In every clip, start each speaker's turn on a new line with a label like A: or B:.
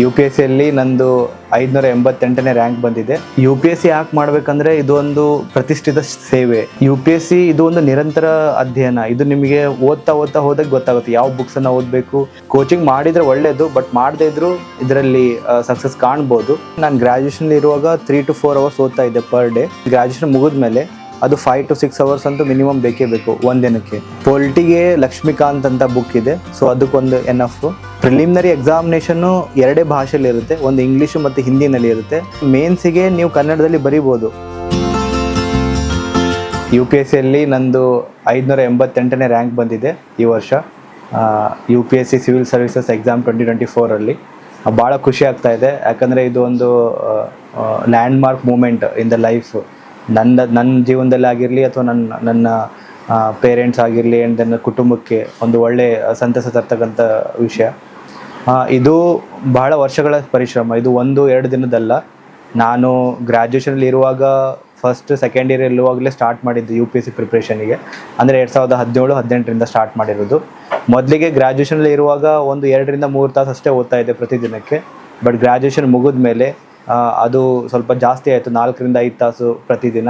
A: You P S ಸಿಯಲ್ಲಿ ನಂದು ಐದುನೂರ ಎಂಬತ್ತೆಂಟನೇ ರ್ಯಾಂಕ್ ಬಂದಿದೆ. ಯು ಪಿ ಎಸ್ ಸಿ ಯಾಕೆ ಮಾಡಬೇಕಂದ್ರೆ ಇದೊಂದು ಪ್ರತಿಷ್ಠಿತ ಸೇವೆ. ಯು ಪಿ ಎಸ್ ಸಿ ಇದು ಒಂದು ನಿರಂತರ ಅಧ್ಯಯನ. ಇದು ನಿಮಗೆ ಓದ್ತಾ ಓದ್ತಾ ಹೋದಾಗ ಗೊತ್ತಾಗುತ್ತೆ ಯಾವ ಬುಕ್ಸನ್ನು ಓದಬೇಕು. ಕೋಚಿಂಗ್ ಮಾಡಿದರೆ ಒಳ್ಳೆಯದು ಬಟ್ ಮಾಡದೇ ಇದ್ರೂ ಇದರಲ್ಲಿ ಸಕ್ಸಸ್ ಕಾಣ್ಬೋದು. ನಾನು ಗ್ರ್ಯಾಜುಯೇಷನ್ ಇರುವಾಗ ತ್ರೀ ಟು ಫೋರ್ ಅವರ್ಸ್ ಓದ್ತಾ ಇದ್ದೆ ಪರ್ ಡೇ ಗ್ರ್ಯಾಜುಯೇಷನ್ ಮುಗಿದ್ಮೇಲೆ ಅದು ಫೈವ್ ಟು ಸಿಕ್ಸ್ ಅವರ್ಸ್ ಅಂತೂ ಮಿನಿಮಮ್ ಬೇಕೇ ಬೇಕು ಒಂದಿನಕ್ಕೆ ಪೊಲ್ಟಿಗೆ ಲಕ್ಷ್ಮೀಕಾಂತ್ ಅಂತ ಬುಕ್ ಇದೆ ಸೊ ಅದಕ್ಕೊಂದು ಎನ್ ಎಫ್ ಪ್ರಿಲಿಮಿನರಿ ಎಕ್ಸಾಮಿನೇಷನ್ನು ಎರಡೇ ಭಾಷೆಯಲ್ಲಿ ಇರುತ್ತೆ, ಒಂದು ಇಂಗ್ಲೀಷು ಮತ್ತು ಹಿಂದಿನಲ್ಲಿ ಇರುತ್ತೆ. ಮೇನ್ಸಿಗೆ ನೀವು ಕನ್ನಡದಲ್ಲಿ ಬರಿಬೋದು. ಯು ಪಿ ಎಸ್ ಸಿಯಲ್ಲಿ ನಂದು ಐದುನೂರ ಎಂಬತ್ತೆಂಟನೇ ರ್ಯಾಂಕ್ ಬಂದಿದೆ ಈ ವರ್ಷ. U P S C civil services exam twenty twenty ಫೋರಲ್ಲಿ ಭಾಳ ಖುಷಿ ಆಗ್ತಾ ಇದೆ, ಯಾಕಂದರೆ ಇದು ಒಂದು landmark moment in the life ನನ್ನ ನನ್ನ ಜೀವನದಲ್ಲಿ ಆಗಿರಲಿ ಅಥವಾ ನನ್ನ ನನ್ನ ಪೇರೆಂಟ್ಸ್ ಆಗಿರಲಿ ಆ್ಯಂಡ್ ನನ್ನ ಕುಟುಂಬಕ್ಕೆ ಒಂದು ಒಳ್ಳೆ ಸಂತಸ ತರ್ತಕ್ಕಂಥ ವಿಷಯ. ಇದು ಬಹಳ ವರ್ಷಗಳ ಪರಿಶ್ರಮ. ಇದು ಒಂದು, ಎರಡು ದಿನದಲ್ಲ. ನಾನು ಗ್ರ್ಯಾಜುಯೇಷನಲ್ಲಿ ಇರುವಾಗ ಫಸ್ಟ್ ಸೆಕೆಂಡ್ ಇಯರ್ ಇರುವಾಗಲೇ ಸ್ಟಾರ್ಟ್ ಮಾಡಿದ್ದು ಯು ಪಿ ಎಸ್ ಸಿ ಪ್ರಿಪ್ರೇಷನಿಗೆ ಅಂದರೆ ಎರಡು ಸಾವಿರದ ಹದಿನೇಳು, ಹದಿನೆಂಟರಿಂದ ಸ್ಟಾರ್ಟ್ ಮಾಡಿರೋದು. ಮೊದಲಿಗೆ ಗ್ರ್ಯಾಜುಯೇಷನಲ್ಲಿ ಇರುವಾಗ ಒಂದು ಎರಡರಿಂದ ಮೂರು ತಾಸು ಅಷ್ಟೇ ಓದ್ತಾ ಇದ್ದೆ ಪ್ರತಿದಿನಕ್ಕೆ. ಬಟ್ ಗ್ರ್ಯಾಜುಯೇಷನ್ ಮುಗಿದ ಮೇಲೆ ಅದು ಸ್ವಲ್ಪ ಜಾಸ್ತಿ ಆಯಿತು, ನಾಲ್ಕರಿಂದ ಐದು ತಾಸು ಪ್ರತಿದಿನ.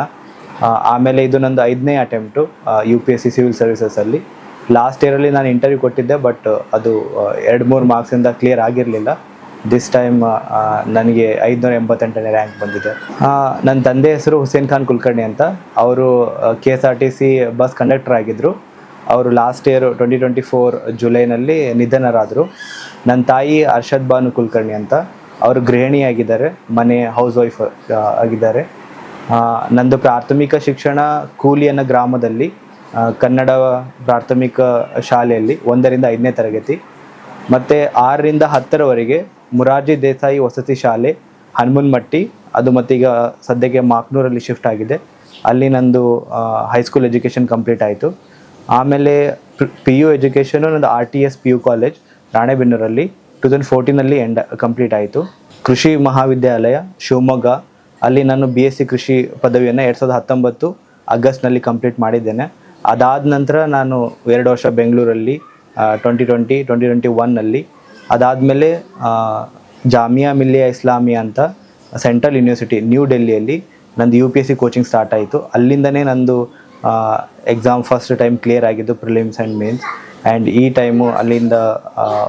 A: ಆಮೇಲೆ ಇದು ನಂದು ಐದನೇ attempt U P S C civil ಸರ್ವಿಸಸಲ್ಲಿ last ಇಯರಲ್ಲಿ ನಾನು ಇಂಟರ್ವ್ಯೂ ಕೊಟ್ಟಿದ್ದೆ ಬಟ್ ಅದು ಎರಡು ಮೂರು ಮಾರ್ಕ್ಸಿಂದ ಕ್ಲಿಯರ್ ಆಗಿರಲಿಲ್ಲ. ದಿಸ್ ಟೈಮ್ ನನಗೆ ಐದುನೂರ ಎಂಬತ್ತೆಂಟನೇ ರ್ಯಾಂಕ್ ಬಂದಿದೆ. ನನ್ನ ತಂದೆ ಹೆಸರು ಹುಸೇನ್ ಖಾನ್ ಕುಲಕರ್ಣಿ ಅಂತ. ಅವರು K S R T C bus conductor ಆಗಿದ್ದರು ಅವರು last year twenty twenty four ಜುಲೈನಲ್ಲಿ ನಿಧನರಾದರು. ನನ್ನ ತಾಯಿ ಅರ್ಷದ್ ಬಾನು ಕುಲಕರ್ಣಿ ಅಂತ. ಅವರು ಗೃಹಿಣಿಯಾಗಿದ್ದಾರೆ ಮನೆ ಹೌಸ್ ವೈಫ್ ಆಗಿದ್ದಾರೆ. ನಂದು ಪ್ರಾಥಮಿಕ ಶಿಕ್ಷಣ ಕೂಲಿ ಅನ್ನೋ ಗ್ರಾಮದಲ್ಲಿ ಕನ್ನಡ ಪ್ರಾಥಮಿಕ ಶಾಲೆಯಲ್ಲಿ ಒಂದರಿಂದ ಐದನೇ ತರಗತಿ. ಮತ್ತು ಆರರಿಂದ ಹತ್ತರವರೆಗೆ ಮುರಾರ್ಜಿ ದೇಸಾಯಿ ವಸತಿ ಶಾಲೆ ಹನುಮನ್ಮಟ್ಟಿ ಅದು ಮತ್ತೀಗ ಸದ್ಯಕ್ಕೆ ಮಾಕ್ನೂರಲ್ಲಿ ಶಿಫ್ಟ್ ಆಗಿದೆ. ಅಲ್ಲಿ ನಂದು ಹೈಸ್ಕೂಲ್ ಎಜುಕೇಷನ್ ಕಂಪ್ಲೀಟ್ ಆಯಿತು. ಆಮೇಲೆ ಪಿ ಯು ಎಜುಕೇಷನು ನಂದು R T S P U college ರಾಣೆಬೆನ್ನೂರಲ್ಲಿ two thousand ಫೋರ್ಟೀನಲ್ಲಿ ಎಂಡ್ ಕಂಪ್ಲೀಟ್ ಆಯಿತು. ಕೃಷಿ ಮಹಾವಿದ್ಯಾಲಯ, ಶಿವಮೊಗ್ಗ. ಅಲ್ಲಿ ನಾನು ಬಿ ಎಸ್ ಸಿ ಕೃಷಿ ಪದವಿಯನ್ನು ಎರಡು ಸಾವಿರದ ಹತ್ತೊಂಬತ್ತು ಆಗಸ್ಟ್ನಲ್ಲಿ ಕಂಪ್ಲೀಟ್ ಮಾಡಿದ್ದೇನೆ. ಅದಾದ ನಂತರ ನಾನು ಎರಡು ವರ್ಷ ಬೆಂಗಳೂರಲ್ಲಿ ಟ್ವೆಂಟಿ ಟ್ವೆಂಟಿ ಟ್ವೆಂಟಿ ಟ್ವೆಂಟಿ ಒನ್ನಲ್ಲಿ ಅದಾದಮೇಲೆ ಜಾಮಿಯಾ ಮಿಲ್ಲಿಯಾ ಇಸ್ಲಾಮಿಯಾ ಅಂತ ಸೆಂಟ್ರಲ್ ಯೂನಿವರ್ಸಿಟಿ, ನ್ಯೂ ಡೆಲ್ಲಿಯಲ್ಲಿ ನಂದು U P S C coaching start ಆಯಿತು. ಅಲ್ಲಿಂದನೇ ನಂದು ಎಕ್ಸಾಮ್ ಫಸ್ಟ್ ಟೈಮ್ ಕ್ಲಿಯರ್ ಆಗಿದ್ದು ಪ್ರಿಲಿಮ್ಸ್ ಆ್ಯಂಡ್ ಮೇನ್ಸ್ ಆ್ಯಂಡ್ ಈ ಟೈಮು ಅಲ್ಲಿಂದ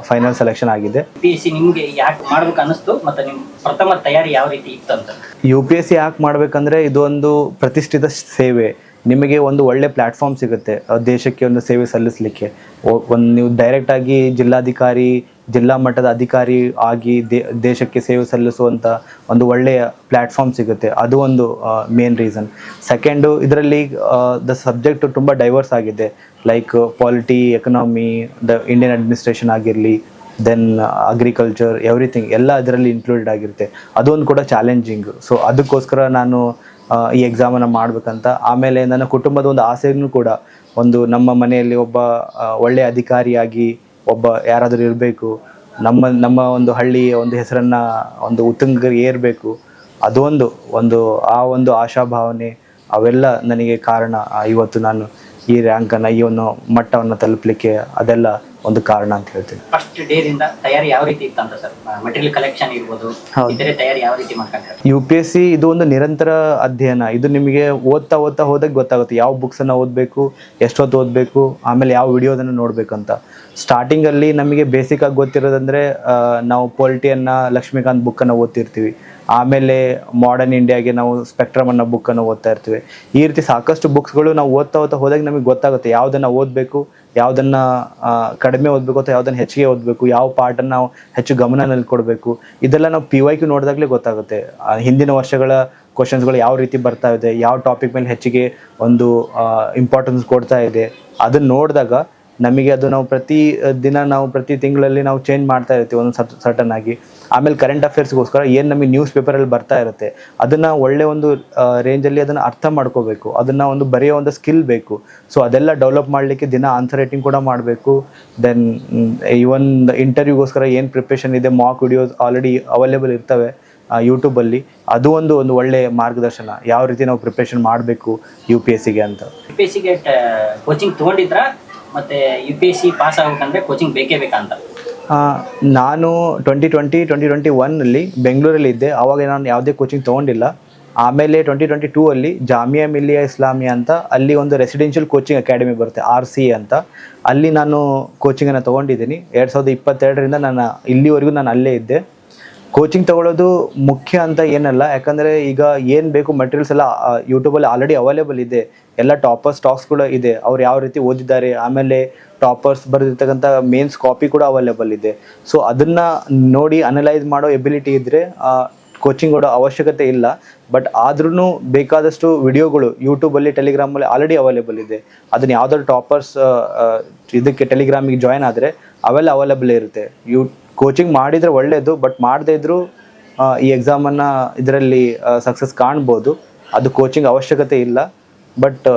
A: ಫೈನಲ್ ಸೆಲೆಕ್ಷನ್ ಆಗಿದೆ.
B: ಪಿ ಎಸ್ ಸಿ ನಿಮ್ಗೆ ಯಾಕೆ ಮಾಡ್ಬೇಕು ಅನಿಸ್ತು ಮತ್ತೆ ನಿಮ್ ಪ್ರಥಮ ತಯಾರಿ ಯಾವ ರೀತಿ ಇತ್ತು ಅಂತ?
A: ಯು ಪಿ ಎಸ್ ಸಿ ಯಾಕೆ ಮಾಡಬೇಕಂದ್ರೆ ಇದು ಒಂದು ಪ್ರತಿಷ್ಠಿತ ಸೇವೆ. ನಿಮಗೆ ಒಂದು ಒಳ್ಳೆ ಪ್ಲ್ಯಾಟ್ಫಾರ್ಮ್ ಸಿಗುತ್ತೆ. ದೇಶಕ್ಕೆ ಒಂದು ಸೇವೆ ಸಲ್ಲಿಸಲಿಕ್ಕೆ. ಒಂದು ನೀವು ಡೈರೆಕ್ಟಾಗಿ ಜಿಲ್ಲಾಧಿಕಾರಿ, ಜಿಲ್ಲಾ ಮಟ್ಟದ ಅಧಿಕಾರಿ ಆಗಿ ದೇಶಕ್ಕೆ ಸೇವೆ ಸಲ್ಲಿಸುವಂಥ ಒಂದು ಒಳ್ಳೆಯ ಪ್ಲ್ಯಾಟ್ಫಾರ್ಮ್ ಸಿಗುತ್ತೆ. ಅದು ಒಂದು ಮೇನ್ ರೀಸನ್ ಸೆಕೆಂಡು ಇದರಲ್ಲಿ ದ ಸಬ್ಜೆಕ್ಟ್ ತುಂಬ ಡೈವರ್ಸ್ ಆಗಿದೆ. Like polity economy the Indian administration ಆಗಿರಲಿ ದೆನ್ ಅಗ್ರಿಕಲ್ಚರ್ ಎವ್ರಿಥಿಂಗ್ ಎಲ್ಲ ಅದರಲ್ಲಿ ಇನ್ಕ್ಲೂಡೆಡ್ ಆಗಿರುತ್ತೆ. ಅದೊಂದು ಕೂಡ ಚಾಲೆಂಜಿಂಗ್ ಸೊ ಅದಕ್ಕೋಸ್ಕರ ನಾನು ಈ ಎಕ್ಸಾಮನ್ನು ಮಾಡಬೇಕಂತ. ಆಮೇಲೆ ನನ್ನ ಕುಟುಂಬದ ಒಂದು ಆಸೆಯೂ ಕೂಡ ಒಂದು ನಮ್ಮ ಮನೆಯಲ್ಲಿ ಒಬ್ಬ ಒಳ್ಳೆಯ ಅಧಿಕಾರಿಯಾಗಿ ಒಬ್ಬ ಯಾರಾದರೂ ಇರಬೇಕು. ನಮ್ಮ ನಮ್ಮ ಒಂದು ಹಳ್ಳಿಯ ಒಂದು ಹೆಸರನ್ನು ಒಂದು ಉತ್ತುಂಗ ಏರಬೇಕು. ಅದೊಂದು, ಒಂದು, ಆ ಒಂದು ಆಶಾಭಾವನೆ ಅವೆಲ್ಲ ನನಗೆ ಕಾರಣ. ಇವತ್ತು ನಾನು ಈ ರ್ಯಾಂಕನ್ನು ಈ ಒಂದು ಮಟ್ಟವನ್ನು ತಲುಪಲಿಕ್ಕೆ ಅದೆಲ್ಲ ಒಂದು ಕಾರಣ ಅಂತ ಹೇಳ್ತೀನಿ.
B: ಫಸ್ಟ್ ಡೇದಿಂದ ತಯಾರಿ ಯಾವ ರೀತಿ ಇತ್ತು ಅಂತ ಸರ್? ಮಟೀರಿಯಲ್ ಕಲೆಕ್ಷನ್ ಇರ್ಬೋದು. ಇತರೆ ತಯಾರಿ ಯಾವ ರೀತಿ ಮಾಡ್ಕೊಂಡ್ರೆ?
A: ಯು ಪಿ ಎಸ್ ಸಿ ಇದು ಒಂದು ನಿರಂತರ ಅಧ್ಯಯನ. ಇದು ನಿಮಗೆ ಓದ್ತಾ ಓದ್ತಾ ಹೋದಾಗ ಗೊತ್ತಾಗುತ್ತೆ ಯಾವ ಬುಕ್ಸನ್ನು ಓದಬೇಕು ಎಷ್ಟೊತ್ತು ಓದಬೇಕು ಆಮೇಲೆ ಯಾವ ವಿಡಿಯೋದನ್ನು ನೋಡಬೇಕಂತ. ಸ್ಟಾರ್ಟಿಂಗಲ್ಲಿ ನಮಗೆ ಬೇಸಿಕಾಗಿ ಗೊತ್ತಿರೋದಂದರೆ ನಾವು ಪೊಲ್ಟಿಯನ್ನು ಲಕ್ಷ್ಮೀಕಾಂತ್ ಬುಕ್ಕನ್ನು ಓದ್ತಿರ್ತೀವಿ. ಆಮೇಲೆ ಮಾಡರ್ನ್ ಇಂಡಿಯಾಗೆ ನಾವು ಸ್ಪೆಕ್ಟ್ರಮ್ ಅನ್ನೋ ಬುಕ್ಕನ್ನು ಓದ್ತಾ ಇರ್ತೀವಿ. ಈ ರೀತಿ ಸಾಕಷ್ಟು ಬುಕ್ಸ್ಗಳು ನಾವು ಓದ್ತಾ ಓದ್ತಾ ಹೋದಾಗ ನಮಗೆ ಗೊತ್ತಾಗುತ್ತೆ ಯಾವುದನ್ನು ಓದಬೇಕು ಯಾವುದನ್ನು ಕಡಿಮೆ ಓದಬೇಕು ಅಥವಾ ಯಾವುದನ್ನು ಹೆಚ್ಚಿಗೆ ಓದಬೇಕು, ಯಾವ ಪಾರ್ಟನ್ನು ನಾವು ಹೆಚ್ಚು ಗಮನದಲ್ಲಿ ಕೊಡಬೇಕು ಇದೆಲ್ಲ ನಾವು ಪಿ ವೈ ಕ್ಯೂ ನೋಡಿದಾಗಲೇ ಗೊತ್ತಾಗುತ್ತೆ. ಹಿಂದಿನ ವರ್ಷಗಳ ಕ್ವಶನ್ಸ್ಗಳು ಯಾವ ರೀತಿ ಬರ್ತಾ ಇದೆ, ಯಾವ ಟಾಪಿಕ್ ಮೇಲೆ ಹೆಚ್ಚಿಗೆ ಒಂದು ಇಂಪಾರ್ಟೆನ್ಸ್ ಕೊಡ್ತಾ ಇದೆ ಅದನ್ನ ನೋಡಿದಾಗ ನಮಗೆ ಅದು ನಾವು ಪ್ರತಿ ದಿನ ನಾವು ಪ್ರತಿ ತಿಂಗಳಲ್ಲಿ ನಾವು ಚೇಂಜ್ ಮಾಡ್ತಾ ಇರ್ತೀವಿ ಒಂದು ಸರ್ಟನ್ ಆಗಿ. ಆಮೇಲೆ ಕರೆಂಟ್ ಅಫೇರ್ಸ್ಗೋಸ್ಕರ ಏನು ನಮಗೆ ನ್ಯೂಸ್ ಪೇಪರಲ್ಲಿ ಬರ್ತಾ ಇರುತ್ತೆ, ಅದನ್ನು ಒಳ್ಳೆ ಒಂದು ರೇಂಜಲ್ಲಿ ಅದನ್ನು ಅರ್ಥ ಮಾಡ್ಕೋಬೇಕು. ಅದನ್ನು ಒಂದು ಬರೆಯೋ ಒಂದು ಸ್ಕಿಲ್ ಬೇಕು. ಸೊ ಅದೆಲ್ಲ ಡೆವಲಪ್ ಮಾಡಲಿಕ್ಕೆ ದಿನ ಆನ್ಸರ್ ರೈಟಿಂಗ್ ಕೂಡ ಮಾಡಬೇಕು. ದೆನ್ ಇವನ್ ಇಂಟರ್ವ್ಯೂಗೋಸ್ಕರ ಏನು ಪ್ರಿಪ್ರೇಷನ್ ಇದೆ ಮಾಕ್ ವಿಡಿಯೋಸ್ ಆಲ್ರೆಡಿ ಅವೈಲೇಬಲ್ ಇರ್ತವೆ ಯೂಟ್ಯೂಬಲ್ಲಿ ಅದು ಒಂದು ಒಂದು ಒಳ್ಳೆ ಮಾರ್ಗದರ್ಶನ. ಯಾವ ರೀತಿ ನಾವು ಪ್ರಿಪ್ರೇಷನ್ ಮಾಡಬೇಕು ಯು ಪಿ ಎಸ್ ಸಿಗೆ ಅಂತ.
B: ಯು ಪಿ ಎಸ್ ಕೋಚಿಂಗ್ ತೊಗೊಂಡಿದ್ರ? ಮತ್ತೆ U P S C pass ಆಗ್ಬೇಕಂದ್ರೆ ಕೋಚಿಂಗ್ ಬೇಕೇ ಬೇಕಂತ
A: ನಾನು ಟ್ವೆಂಟಿ ಟ್ವೆಂಟಿ ಟ್ವೆಂಟಿ ಟ್ವೆಂಟಿ ಒನ್ನಲ್ಲಿ ಬೆಂಗಳೂರಲ್ಲಿ ಇದ್ದೆ. ಆವಾಗ ನಾನು ಯಾವುದೇ ಕೋಚಿಂಗ್ ತೊಗೊಂಡಿಲ್ಲ. ಆಮೇಲೆ ಟ್ವೆಂಟಿ ಟ್ವೆಂಟಿ ಟೂ ಅಲ್ಲಿ ಜಾಮಿಯಾ ಮಿಲಿಯಾ ಇಸ್ಲಾಮಿಯಾ ಅಂತ ಅಲ್ಲಿ ಒಂದು ರೆಸಿಡೆನ್ಷಿಯಲ್ ಕೋಚಿಂಗ್ ಅಕಾಡೆಮಿ ಬರುತ್ತೆ ಆರ್ ಸಿ ಅಂತ. ಅಲ್ಲಿ ನಾನು ಕೋಚಿಂಗನ್ನು ತೊಗೊಂಡಿದ್ದೀನಿ. ಎರಡು ಸಾವಿರದ ಇಪ್ಪತ್ತೆರಡರಿಂದ ನಾನು ಇಲ್ಲಿವರೆಗೂ ನಾನು ಅಲ್ಲೇ ಇದ್ದೆ. ಕೋಚಿಂಗ್ ತಗೊಳ್ಳೋದು ಮುಖ್ಯ ಅಂತ ಏನಲ್ಲ, ಯಾಕಂದರೆ ಈಗ ಏನು ಬೇಕು ಮಟೀರಿಯಲ್ಸ್ ಎಲ್ಲ ಯೂಟ್ಯೂಬಲ್ಲಿ ಆಲ್ರೆಡಿ ಅವೈಲೇಬಲ್ ಇದೆ. ಎಲ್ಲ ಟಾಪರ್ಸ್ ಸ್ಟಾಕ್ಸ್ ಕೂಡ ಇದೆ. ಅವ್ರು ಯಾವ ರೀತಿ ಓದಿದ್ದಾರೆ, ಆಮೇಲೆ ಟಾಪರ್ಸ್ ಬರೆದಿರ್ತಕ್ಕಂಥ ಮೇನ್ಸ್ ಕಾಪಿ ಕೂಡ ಅವೈಲೇಬಲ್ ಇದೆ. ಸೊ ಅದನ್ನು ನೋಡಿ ಅನಲೈಸ್ ಮಾಡೋ ಎಬಿಲಿಟಿ ಇದ್ದರೆ ಕೋಚಿಂಗ್ ಕೊಡೋ ಅವಶ್ಯಕತೆ ಇಲ್ಲ. ಬಟ್ ಆದ್ರೂ ಬೇಕಾದಷ್ಟು ವಿಡಿಯೋಗಳು ಯೂಟ್ಯೂಬಲ್ಲಿ ಟೆಲಿಗ್ರಾಮಲ್ಲಿ ಆಲ್ರೆಡಿ ಅವೈಲೇಬಲ್ ಇದೆ. ಅದನ್ನ ಯಾವ್ದಾದ್ರು ಟಾಪರ್ಸ್ ಇದಕ್ಕೆ ಟೆಲಿಗ್ರಾಮಿಗೆ ಜಾಯ್ನ್ ಆದರೆ ಅವೆಲ್ಲ ಅವೈಲೇಬಲ್ ಇರುತ್ತೆ. ಯು ಕೋಚಿಂಗ್ ಮಾಡಿದರೆ ಒಳ್ಳೆಯದು ಬಟ್ ಮಾಡದೇ ಇದ್ದರೂ ಈ ಎಕ್ಸಾಮನ್ನು ಇದರಲ್ಲಿ ಸಕ್ಸಸ್ ಕಾಣ್ಬೋದು. ಅದು ಕೋಚಿಂಗ್ ಅವಶ್ಯಕತೆ ಇಲ್ಲ. But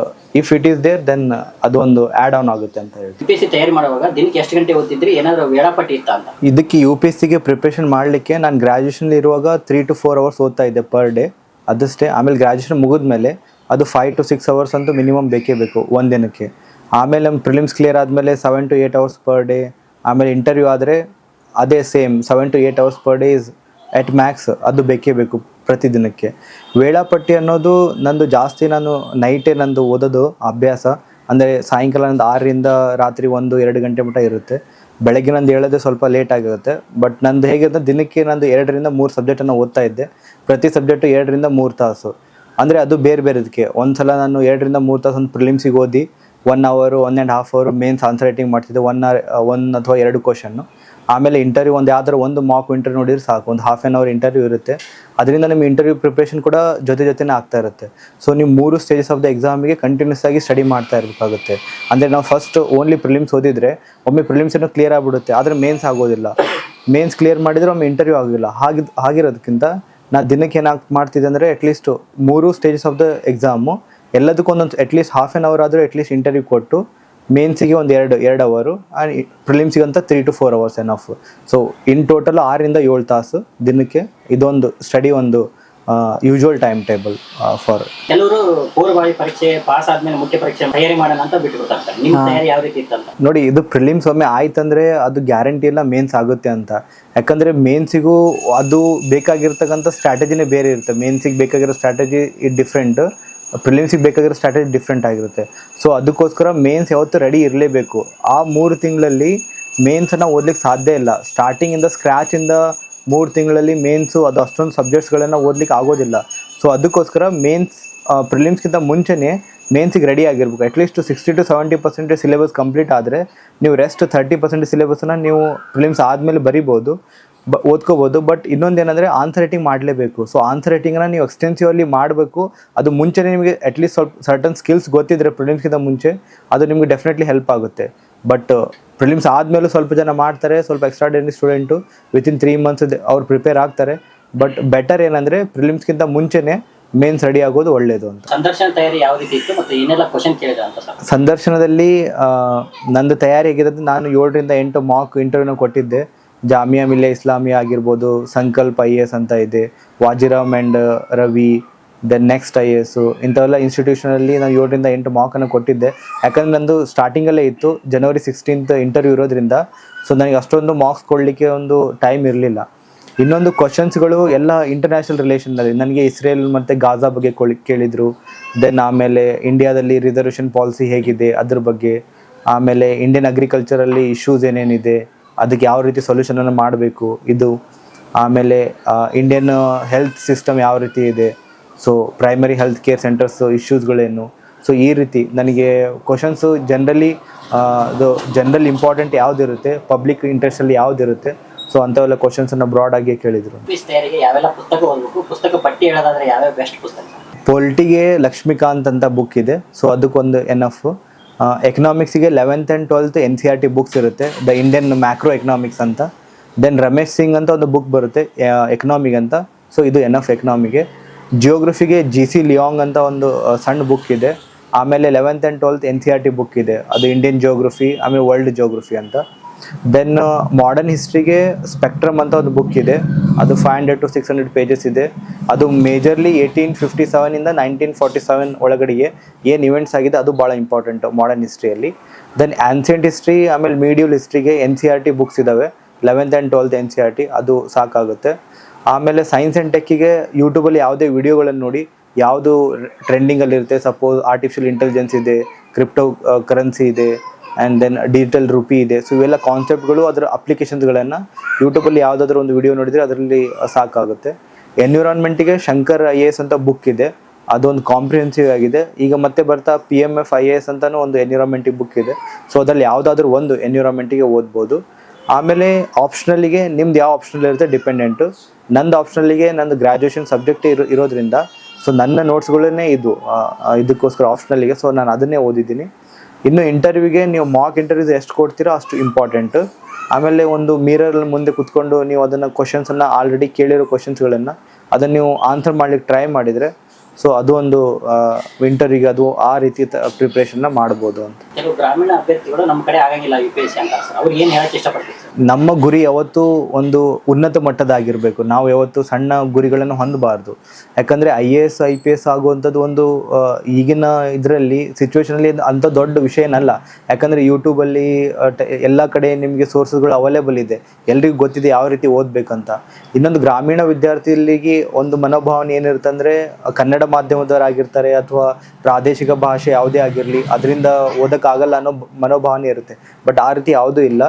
A: if it is there then ಅದು ಒಂದು ಆ್ಯಡ್ ಆನ್ ಆಗುತ್ತೆ ಅಂತ ಹೇಳಿ
B: ಯು ಪಿ ಎಸ್ ಸಿ ತಯಾರಿ ಮಾಡುವಾಗ ದಿನಕ್ಕೆ ಎಷ್ಟು ಗಂಟೆ ಓದ್ತಿದ್ರಿ? ಏನಾದ್ರು ವೇಳಾಪಟ್ಟಿ ಇತ್ತ ಅಂತ?
A: ಇದಕ್ಕೆ ಯು ಪಿ ಎಸ್ ಸಿಗೆ ಪ್ರಿಪ್ರೇಷನ್ ಮಾಡಲಿಕ್ಕೆ ನಾನು ಗ್ರ್ಯಾಜುಯೇಷನ್ ಇರುವಾಗ ತ್ರೀ ಟು ಫೋರ್ ಅವರ್ಸ್ ಓದ್ತಾ ಇದ್ದೆ ಪರ್ ಡೇ ಅದಷ್ಟೇ ಆಮೇಲೆ ಗ್ರ್ಯಾಜುಯೇಷನ್ ಮುಗಿದ್ಮೇಲೆ ಅದು ಫೈವ್ ಟು ಸಿಕ್ಸ್ ಅವರ್ಸ್ ಅಂತೂ ಮಿನಿಮಮ್ ಬೇಕೇ ಬೇಕು ಒಂದು ದಿನಕ್ಕೆ. ಆಮೇಲೆ ನಮ್ಮ ಪ್ರಿಲಿಮ್ಸ್ ಕ್ಲಿಯರ್ ಆದಮೇಲೆ seven to eight hours per day ಆಮೇಲೆ ಇಂಟರ್ವ್ಯೂ ಆದರೆ ಅದೇ same seven to eight hours per day is at max ಅದು ಬೇಕೇ ಬೇಕು ಪ್ರತಿದಿನಕ್ಕೆ. ವೇಳಾಪಟ್ಟಿ ಅನ್ನೋದು ನಂದು ಜಾಸ್ತಿ ನಾನು ನೈಟೇ ನಂದು ಓದೋದು ಅಭ್ಯಾಸ. ಅಂದರೆ ಸಾಯಂಕಾಲ ನಂದು ಆರರಿಂದ ರಾತ್ರಿ ಒಂದು, ಎರಡು ಗಂಟೆ ಮಟ್ಟ ಇರುತ್ತೆ. ಬೆಳಗ್ಗೆ ನಂದು ಹೇಳೋದೇ ಸ್ವಲ್ಪ ಲೇಟ್ ಆಗಿರುತ್ತೆ. ಬಟ್ ನಂದು ಹೇಗಿದೆ ದಿನಕ್ಕೆ ನಂದು ಎರಡರಿಂದ ಮೂರು ಸಬ್ಜೆಕ್ಟನ್ನು ಓದ್ತಾ ಇದ್ದೆ. ಪ್ರತಿ ಸಬ್ಜೆಕ್ಟು ಎರಡರಿಂದ ಮೂರು ತಾಸು. ಅಂದರೆ ಅದು ಬೇರೆ ಬೇರೆದಕ್ಕೆ ಒಂದು ಸಲ ನಾನು ಎರಡರಿಂದ ಮೂರು ತಾಸು ಒಂದು ಪ್ರಿಲಿಮ್ಸಿಗೆ ಓದಿ one hour one and half hour mains answer writing ಮಾಡ್ತಿದ್ದೆ. ಒನ್ ಅವರ್ ಒನ್ ಅಥವಾ ಎರಡು ಕ್ವಶನ್ನು ಆಮೇಲೆ ಇಂಟರ್ವ್ಯೂ ಒಂದು ಯಾವ್ದಾರು ಒಂದು ಮಾಕ್ ಇಂಟರ್ವ್ಯೂ ನೋಡಿದ್ರೆ ಸಾಕು, ಒಂದು ಹಾಫ್ ಆನ್ ಅವರ್ ಇಂಟರ್ವ್ಯೂ ಇರುತ್ತೆ. ಅದರಿಂದ ನಿಮ್ಮ ಇಂಟರ್ವ್ಯೂ ಪ್ರಿಪ್ರೇಷನ್ ಕೂಡ ಜೊತೆ ಜೊತೆನೇ ಆಗ್ತಾ ಇರುತ್ತೆ. ಸೊ ನೀವು ಮೂರು ಸ್ಟೇಜಸ್ ಆಫ್ ದ ಎಕ್ಸಾಮಿಗೆ ಕಂಟಿನ್ಯೂಸ್ ಆಗಿ ಸ್ಟಡಿ ಮಾಡ್ತಾ ಇರಬೇಕಾಗುತ್ತೆ. ಅಂದರೆ ನಾವು ಫಸ್ಟ್ ಓನ್ಲಿ ಪ್ರಿಲಿಮ್ಸ್ ಓದಿದ್ರೆ, ಒಮ್ಮೆ ಪ್ರಿಲಿಮ್ಸ್ ಏನೋ ಕ್ಲಿಯರ್ ಆಗಿಬಿಡುತ್ತೆ, ಆದರೆ ಮೇನ್ಸ್ ಆಗೋದಿಲ್ಲ. ಮೇನ್ಸ್ ಕ್ಲಿಯರ್ ಮಾಡಿದರೆ ಒಮ್ಮೆ ಇಂಟರ್ವ್ಯೂ ಆಗೋದಿಲ್ಲ. ಹಾಗೆ ಆಗಿರೋದಕ್ಕಿಂತ ನಾ ದಿನಕ್ಕೆ ಏನಾಗಿ ಮಾಡ್ತಿದ್ದೆ ಅಂದರೆ ಅಟ್ಲೀಸ್ಟ್ ಮೂರು ಸ್ಟೇಜಸ್ ಆಫ್ ದ ಎಕ್ಸಾಮು ಎಲ್ಲದಕ್ಕೂ at least half an hour ಆದರೂ ಅಟ್ಲೀಸ್ಟ್ ಇಂಟರ್ವ್ಯೂ ಕೊಟ್ಟು ಮೇನ್ಸಿಗೆ ಒಂದು ಎರಡು ಎರಡು ಅವರು ಆ್ಯಂಡ್ ಅಂತ three to four hours enough so in total ಆರರಿಂದ ಏಳು ತಾಸು ದಿನಕ್ಕೆ ಇದೊಂದು ಸ್ಟಡಿ ಒಂದು ಯೂಶುವಲ್ ಟೈಮ್ ಟೇಬಲ್ ಫಾರ್
B: ಕೆಲವರು ಪೂರ್ವಭಾವಿ ಪರೀಕ್ಷೆ ಪಾಸ್ ಆದ್ಮೇಲೆ ಮುಖ್ಯ ಪರೀಕ್ಷೆ ತಯಾರಿ ಮಾಡೋಣ ಅಂತ ಬಿಟ್ಟು ಬಿಡ್ತಾರೆ ನಿಮ್ಮ ತಯಾರಿ ಯಾವ ರೀತಿ ಇತ್ತಂತ?
A: ನೋಡಿ ಇದು ಪ್ರಿಲಿಮ್ಸ್ ಒಮ್ಮೆ ಆಯ್ತಂದ್ರೆ ಅದು ಗ್ಯಾರಂಟಿ ಇಲ್ಲ ಮೇನ್ಸ್ ಆಗುತ್ತೆ ಅಂತ. ಯಾಕಂದ್ರೆ ಮೇನ್ಸಿಗೂ ಅದು ಬೇಕಾಗಿರ್ತಕ್ಕಂಥ ಸ್ಟ್ರಾಟಜಿನೇ ಬೇರೆ ಇರುತ್ತೆ. ಮೇನ್ಸಿಗೆ ಬೇಕಾಗಿರೋ ಸ್ಟ್ರಾಟಜಿ ಇಟ್ ಡಿಫ್ರೆಂಟ್ ಪ್ರಿಲಿಮ್ಸಿಗೆ ಬೇಕಾಗಿರೋ ಸ್ಟ್ರಾಟಜಿ ಡಿಫ್ರೆಂಟ್ ಆಗಿರುತ್ತೆ. ಸೊ ಅದಕ್ಕೋಸ್ಕರ ಮೇನ್ಸ್ ಯಾವತ್ತೂ ರೆಡಿ ಇರಲೇಬೇಕು. ಆ ಮೂರು ತಿಂಗಳಲ್ಲಿ ಮೇನ್ಸನ್ನು ಓದ್ಲಿಕ್ಕೆ ಸಾಧ್ಯ ಇಲ್ಲ. ಸ್ಟಾರ್ಟಿಂಗಿಂದ ಸ್ಕ್ರ್ಯಾಚಿಂದ ಮೂರು ತಿಂಗಳಲ್ಲಿ ಮೇನ್ಸು ಅದು ಅಷ್ಟೊಂದು ಸಬ್ಜೆಕ್ಟ್ಸ್ಗಳನ್ನು ಓದ್ಲಿಕ್ಕೆ ಆಗೋದಿಲ್ಲ. ಸೊ ಅದಕ್ಕೋಸ್ಕರ ಮೇನ್ಸ್ ಪ್ರಿಲಿಮ್ಸ್ಗಿಂತ ಮುಂಚೆನೇ ಮೇನ್ಸಿಗೆ ರೆಡಿ ಆಗಿರ್ಬೇಕು. At least sixty to seventy percent syllabus complete ಆದರೆ ನೀವು ರೆಸ್ಟ್ ಥರ್ಟಿ ಪರ್ಸೆಂಟ್ ಸಿಲೆಬಸ್ನ ನೀವು ಪ್ರಿಲಿಮ್ಸ್ ಆದಮೇಲೆ ಬರಿಬೋದು. ಬ ಓದ್ಕೋಬೋದು ಬಟ್ ಇನ್ನೊಂದು ಏನಂದರೆ ಆನ್ಸರ್ ರೈಟಿಂಗ್ ಮಾಡಲೇಬೇಕು. ಸೊ ಆನ್ಸರ್ ರೈಟಿಂಗ್ನ ನೀವು ಎಕ್ಸ್ಟೆನ್ಸಿವ್ಲಿ ಮಾಡಬೇಕು. ಅದು ಮುಂಚೆನೇ ನಿಮಗೆ ಅಟ್ಲೀಸ್ಟ್ ಸ್ವಲ್ಪ ಸರ್ಟನ್ ಸ್ಕಿಲ್ಸ್ ಗೊತ್ತಿದ್ರೆ ಪ್ರಿಲಿಮ್ಸ್ಗಿಂತ ಮುಂಚೆ ಅದು ನಿಮಗೆ ಡೆಫಿನೆಟ್ಲಿ ಹೆಲ್ಪ್ ಆಗುತ್ತೆ. ಬಟ್ ಪ್ರಿಲಿಮ್ಸ್ ಆದಮೇಲೂ ಸ್ವಲ್ಪ ಜನ ಮಾಡ್ತಾರೆ ಸ್ವಲ್ಪ extraordinary student within three months ಅವ್ರು ಪ್ರಿಪೇರ್ ಆಗ್ತಾರೆ. ಬಟ್ ಬೆಟರ್ ಏನಂದರೆ ಪ್ರಿಲಿಮ್ಸ್ಗಿಂತ ಮುಂಚೆನೇ ಮೇನ್ಸ್ ರೆಡಿ ಆಗೋದು ಒಳ್ಳೆಯದು ಅಂತ.
B: ಸಂದರ್ಶನ ತಯಾರಿ ಯಾವ ರೀತಿ ಇತ್ತು ಮತ್ತು ಏನೆಲ್ಲ ಕ್ವಶನ್ ಕೇಳಿದ ಅಂತ
A: ಸಂದರ್ಶನದಲ್ಲಿ ನಂದು ತಯಾರಿ ಆಗಿರೋದು ನಾನು ಏಳರಿಂದ ಎಂಟು ಮಾರ್ಕ್ ಇಂಟರ್ವ್ಯೂನ ಕೊಟ್ಟಿದ್ದೆ. ಜಾಮಿಯಾ ಮಿಲ್ಲೆ ಇಸ್ಲಾಮಿಯಾ ಆಗಿರ್ಬೋದು, ಸಂಕಲ್ಪ ಐ ಎಸ್ ಅಂತ ಇದೆ, Vajiram and Ravi then next I A S ಇಂಥವೆಲ್ಲ ಇನ್ಸ್ಟಿಟ್ಯೂಷನಲ್ಲಿ ನಾನು ಏಳರಿಂದ ಎಂಟು ಮಾರ್ಕನ್ನು ಕೊಟ್ಟಿದ್ದೆ. ಯಾಕಂದ್ರೆ ನಂದು ಸ್ಟಾರ್ಟಿಂಗಲ್ಲೇ ಇತ್ತು ಜನವರಿ ಸಿಕ್ಸ್ಟೀನ್ತ್ ಇಂಟರ್ವ್ಯೂ ಇರೋದ್ರಿಂದ ಸೊ ನನಗೆ ಅಷ್ಟೊಂದು ಮಾರ್ಕ್ಸ್ ಕೊಡಲಿಕ್ಕೆ ಒಂದು ಟೈಮ್ ಇರಲಿಲ್ಲ. ಇನ್ನೊಂದು ಕ್ವಶನ್ಸ್ಗಳು ಎಲ್ಲ ಇಂಟರ್ನ್ಯಾಷನಲ್ ರಿಲೇಷನ್ನಲ್ಲಿ ನನಗೆ ಇಸ್ರೇಲ್ ಮತ್ತು ಗಾಜಾ ಬಗ್ಗೆ ಕೊಳಿ, ಕೇಳಿದರು ದೆನ್ ಆಮೇಲೆ ಇಂಡಿಯಾದಲ್ಲಿ ರಿಸರ್ವೇಷನ್ ಪಾಲಿಸಿ ಹೇಗಿದೆ ಅದ್ರ ಬಗ್ಗೆ, ಆಮೇಲೆ ಇಂಡಿಯನ್ ಅಗ್ರಿಕಲ್ಚರಲ್ಲಿ ಇಶ್ಯೂಸ್ ಏನೇನಿದೆ ಅದಕ್ಕೆ ಯಾವ ರೀತಿ ಸೊಲ್ಯೂಷನನ್ನು ಮಾಡಬೇಕು? ಇದು ಆಮೇಲೆ ಇಂಡಿಯನ್ ಹೆಲ್ತ್ ಸಿಸ್ಟಮ್ ಯಾವ ರೀತಿ ಇದೆ? So primary health care centres ಇಶ್ಯೂಸ್ಗಳೇನು so ಈ ರೀತಿ ನನಗೆ ಕ್ವಶನ್ಸು ಜನರಲಿ ಅದು ಜನರಲ್ ಇಂಪಾರ್ಟೆಂಟ್ ಯಾವುದಿರುತ್ತೆ? ಪಬ್ಲಿಕ್ ಇಂಟ್ರೆಸ್ಟಲ್ಲಿ ಯಾವುದಿರುತ್ತೆ? ಸೊ ಅಂಥವೆಲ್ಲ ಕ್ವಶನ್ಸನ್ನು ಬ್ರಾಡಾಗಿ ಕೇಳಿದರು.
B: ಕ್ವಿಸ್ ತಯಾರಿಗೆ ಯಾವೆಲ್ಲ ಪುಸ್ತಕ ಓದಬೇಕು? ಪುಸ್ತಕ ಪಟ್ಟಿ ಹೇಳೋದಾದ್ರೆ ಯಾವ್ಯಾವ ಬೆಸ್ಟ್ ಪುಸ್ತಕ?
A: ಪೊಲಿಟಿಗೆ ಲಕ್ಷ್ಮೀಕಾಂತ್ ಅಂತ ಬುಕ್ ಇದೆ. ಸೊ ಅದಕ್ಕೊಂದು N F ಎಕನಾಮಿಕ್ಸಿಗೆ eleventh and twelfth N C R T books ಇರುತ್ತೆ. ದ ಇಂಡಿಯನ್ ಮ್ಯಾಕ್ರೋ ಎಕನಾಮಿಕ್ಸ್ ಅಂತ. ದೆನ್ ರಮೇಶ್ ಸಿಂಗ್ ಅಂತ ಒಂದು ಬುಕ್ ಬರುತ್ತೆ ಎಕನಾಮಿಕ್ ಅಂತ. ಸೊ ಇದು ಎನ್ ಎಫ್ ಎಕನಾಮಿಗೆ ಜಿಯೋಗ್ರಫಿಗೆ ಜಿ ಸಿ ಲಿಯಾಂಗ್ ಅಂತ ಒಂದು ಸಣ್ಣ ಬುಕ್ ಇದೆ. ಆಮೇಲೆ eleventh and twelfth N C R T book ಇದೆ. ಅದು ಇಂಡಿಯನ್ ಜಿಯೋಗ್ರಫಿ ಆಮೇಲೆ ವರ್ಲ್ಡ್ ಜಿಯೋಗ್ರಫಿ ಅಂತ. ದೆನ್ ಮಾಡರ್ನ್ ಹಿಸ್ಟ್ರಿಗೆ ಸ್ಪೆಕ್ಟ್ರಮ್ ಅಂತ ಒಂದು ಬುಕ್ ಇದೆ. ಅದು five hundred to six hundred pages ಇದೆ. ಅದು ಮೇಜರ್ಲಿ ಏಯ್ಟೀನ್ ಫಿಫ್ಟಿ ಸೆವೆನಿಂದ ನೈನ್ಟೀನ್ ಫಾರ್ಟಿ ಸೆವೆನ್ ಒಳಗಡೆಗೆ ಏನು ಇವೆಂಟ್ಸ್ ಆಗಿದೆ ಅದು ಭಾಳ ಇಂಪಾರ್ಟೆಂಟು ಮಾಡರ್ನ್ ಹಿಸ್ಟ್ರಿಯಲ್ಲಿ ದೆನ್ ಆನ್ಸಿಯಂಟ್ ಹಿಸ್ಟ್ರಿ ಆಮೇಲೆ medieval ಹಿಸ್ಟ್ರಿಗೆ N C R T books ಇದ್ದಾವೆ eleventh and twelfth N C R T ಅದು ಸಾಕಾಗುತ್ತೆ. ಆಮೇಲೆ ಸೈನ್ಸ್ ಆ್ಯಂಡ್ ಟೆಕ್ಕಿಗೆ ಯೂಟ್ಯೂಬಲ್ಲಿ ಯಾವುದೇ ವಿಡಿಯೋಗಳನ್ನು ನೋಡಿ ಯಾವುದು ಟ್ರೆಂಡಿಂಗಲ್ಲಿರುತ್ತೆ ಸಪೋಸ್ ಆರ್ಟಿಫಿಷಿಯಲ್ ಇಂಟೆಲಿಜೆನ್ಸ್ ಇದೆ ಕ್ರಿಪ್ಟೋ ಕರೆನ್ಸಿ ಇದೆ ಆ್ಯಂಡ್ ದೆನ್ ಡಿಜಿಟಲ್ ರುಪಿ ಇದೆ. ಸೊ ಇವೆಲ್ಲ ಕಾನ್ಸೆಪ್ಟ್ಗಳು ಅದರ ಅಪ್ಲಿಕೇಶನ್ಸ್ಗಳನ್ನು ಯೂಟ್ಯೂಬಲ್ಲಿ ಯಾವುದಾದ್ರೂ ಒಂದು ವಿಡಿಯೋ ನೋಡಿದರೆ ಅದರಲ್ಲಿ ಸಾಕಾಗುತ್ತೆ. ಎನ್ವಿರಾನ್ಮೆಂಟಿಗೆ ಶಂಕರ್ ಐ ಎ ಎಸ್ ಅಂತ ಬುಕ್ ಇದೆ. ಅದೊಂದು ಕಾಂಪ್ರಿಹೆನ್ಸಿವ್ ಆಗಿದೆ. ಈಗ ಮತ್ತೆ ಬರ್ತಾ P M F I A S ಅಂತಲೂ ಒಂದು ಎನ್ವಿರಾನ್ಮೆಂಟಿಗೆ ಬುಕ್ ಇದೆ. ಸೊ ಅದರಲ್ಲಿ ಯಾವುದಾದ್ರೂ ಒಂದು ಎನ್ವಿರಾನ್ಮೆಂಟಿಗೆ ಓದ್ಬೋದು. ಆಮೇಲೆ ಆಪ್ಷನಲ್ಲಿಗೆ ನಿಮ್ದು ಯಾವ ಆಪ್ಷನಲ್ಲಿ ಇರುತ್ತೆ ಡಿಪೆಂಡೆಂಟು ನಂದು ಆಪ್ಷನಲ್ಲಿಗೆ ನಂದು ಗ್ರ್ಯಾಜುಯೇಷನ್ ಸಬ್ಜೆಕ್ಟ್ ಇರೋ, ಇರೋದ್ರಿಂದ ಸೊ ನನ್ನ ನೋಟ್ಸ್ಗಳನ್ನೇ ಇದು ಇದಕ್ಕೋಸ್ಕರ ಆಪ್ಷನಲ್ಲಿಗೆ ಸೊ ನಾನು ಅದನ್ನೇ ಓದಿದ್ದೀನಿ. ಇನ್ನು ಇಂಟರ್ವ್ಯೂಗೆ ನೀವು ಮಾಕ್ ಇಂಟರ್ವ್ಯೂಸ್ ಎಷ್ಟು ಕೊಡ್ತೀರೋ ಅಷ್ಟು ಇಂಪಾರ್ಟೆಂಟು ಆಮೇಲೆ ಒಂದು ಮಿರರ್ ಮುಂದೆ ಕುತ್ಕೊಂಡು ನೀವು ಅದನ್ನು ಕ್ವಶನ್ಸನ್ನು ಆಲ್ರೆಡಿ ಕೇಳಿರೋ ಕ್ವಶನ್ಸ್ಗಳನ್ನು ಅದನ್ನು ನೀವು ಆನ್ಸರ್ ಮಾಡ್ಲಿಕ್ಕೆ ಟ್ರೈ ಮಾಡಿದರೆ ಸೊ ಅದು ಒಂದು ವಿಂಟರಿಗೆ ಅದು ಆ ರೀತಿ ಪ್ರಿಪ್ರೇಷನ್ನ ಮಾಡ್ಬೋದು ಅಂತ.
B: ಕೆಲವು ಗ್ರಾಮೀಣ ಅಭ್ಯರ್ಥಿಗಳು ನಮ್ಮ ಕಡೆ ಆಗಂಗಿಲ್ಲ ಯು ಪಿ ಎಸ್ ಸಿ ಅಂತ ಸರ್ ಅವ್ರು ಏನು ಹೇಳಕ್ಕೆ ಇಷ್ಟಪಡ್ತೀವಿ
A: ನಮ್ಮ ಗುರಿ ಯಾವತ್ತು ಒಂದು ಉನ್ನತ ಮಟ್ಟದಾಗಿರಬೇಕು. ನಾವು ಯಾವತ್ತು ಸಣ್ಣ ಗುರಿಗಳನ್ನು ಹೊಂದಬಾರ್ದು. ಯಾಕಂದ್ರೆ I A S I P S ಆಗುವಂಥದ್ದು ಒಂದು ಈಗಿನ ಇದರಲ್ಲಿ ಸಿಚುವೇಶನಲ್ಲಿ ಅಂಥ ದೊಡ್ಡ ವಿಷಯ ಏನಲ್ಲ. ಯೂಟ್ಯೂಬ್ ಯೂಟ್ಯೂಬಲ್ಲಿ ಎಲ್ಲ ಕಡೆ ನಿಮಗೆ ಸೋರ್ಸಸ್ಗಳು ಅವೈಲೇಬಲ್ ಇದೆ. ಎಲ್ರಿಗೂ ಗೊತ್ತಿದೆ ಯಾವ ರೀತಿ ಓದ್ಬೇಕಂತ. ಇನ್ನೊಂದು ಗ್ರಾಮೀಣ ವಿದ್ಯಾರ್ಥಿಗಳಿಗೆ ಒಂದು ಮನೋಭಾವನೆ ಏನಿರುತ್ತೆ ಅಂದರೆ ಕನ್ನಡ ಮಾಧ್ಯಮದವರಾಗಿರ್ತಾರೆ ಅಥವಾ ಪ್ರಾದೇಶಿಕ ಭಾಷೆ ಯಾವುದೇ ಆಗಿರಲಿ, ಅದರಿಂದ ಓದೋಕ್ಕಾಗಲ್ಲ ಅನ್ನೋ ಮನೋಭಾವನೆ ಇರುತ್ತೆ. ಬಟ್ ಆ ರೀತಿ ಯಾವುದೂ ಇಲ್ಲ.